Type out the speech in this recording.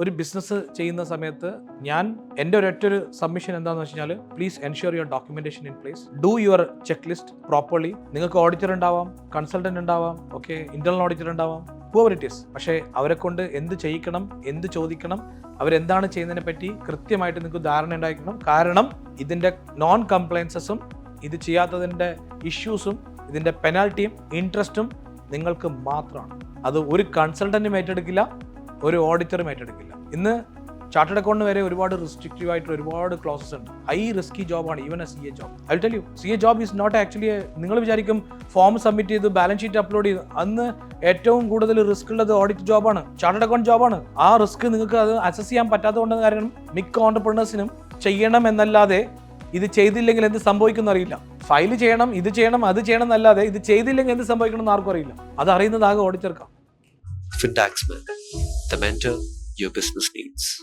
ഒരു ബിസിനസ് ചെയ്യുന്ന സമയത്ത് ഞാൻ എന്റെ ഒരൊറ്റൊരു സബ്മിഷൻ എന്താണെന്ന് വെച്ച് കഴിഞ്ഞാൽ please ensure your documentation in place do your check list properly നിങ്ങൾക്ക് ഓഡിറ്റർ ഉണ്ടാവാം കൺസൾട്ടന്റ് ഉണ്ടാവാം ഓക്കെ ഇന്റർണൽ ഓഡിറ്റർ ഉണ്ടാവാം ഹൂവർ ഇറ്റ് ഈസ് പക്ഷേ അവരെ കൊണ്ട് എന്ത് ചെയ്യിക്കണം എന്ത് ചോദിക്കണം അവരെന്താണ് ചെയ്യുന്നതിനെ പറ്റി കൃത്യമായിട്ട് നിങ്ങൾക്ക് ധാരണ ഉണ്ടായിരിക്കണം. കാരണം ഇതിന്റെ നോൺ കംപ്ലയൻസസും ഇത് ചെയ്യാത്തതിന്റെ ഇഷ്യൂസും ഇതിന്റെ പെനാൽറ്റിയും ഇൻട്രസ്റ്റും നിങ്ങൾക്ക് മാത്രമാണ്. അത് ഒരു കൺസൾട്ടന്റും ഏറ്റെടുക്കില്ല ഒരു ഓഡിറ്ററും ഏറ്റെടുക്കില്ല. ഇന്ന് ചാർട്ടേഡ് അക്കൗണ്ട് വരെ ഒരുപാട് റിസ്ട്രിക്റ്റീവ് ആയിട്ട് ഒരുപാട് ക്ലോസസ് ഉണ്ട്. High risky ജോബാണ് even a C A job I tell you C A job is not actually നിങ്ങൾ വിചാരിക്കും ഫോം സബ്മിറ്റ് ചെയ്ത് ബാലൻസ് ഷീറ്റ് അപ്ലോഡ് ചെയ്ത് അന്ന് ഏറ്റവും കൂടുതൽ റിസ്ക് ഉള്ളത് ഓഡിറ്റ് ജോബാണ് ചാർട്ടേഡ് അക്കൗണ്ട് ജോബാണ് ആ റിസ്ക് നിങ്ങൾക്ക് അത് അസസ് ചെയ്യാൻ പറ്റാത്തതുകൊണ്ട് കാരണം മിക്ക ഓണ്ടർപ്രണേഴ്സിനും ചെയ്യണം എന്നല്ലാതെ ഇത് ചെയ്തില്ലെങ്കിൽ എന്ത് സംഭവിക്കും അറിയില്ല. ഫയൽ ചെയ്യണം ഇത് ചെയ്യണം അത് ചെയ്യണം എന്നല്ലാതെ ഇത് ചെയ്തില്ലെങ്കിൽ എന്ത് സംഭവിക്കണം എന്ന് ആർക്കും അറിയില്ല. അത് അറിയുന്നത് ആകെ ഓഡിറ്റർക്കാണ് Fintaxman, the mentor your business needs.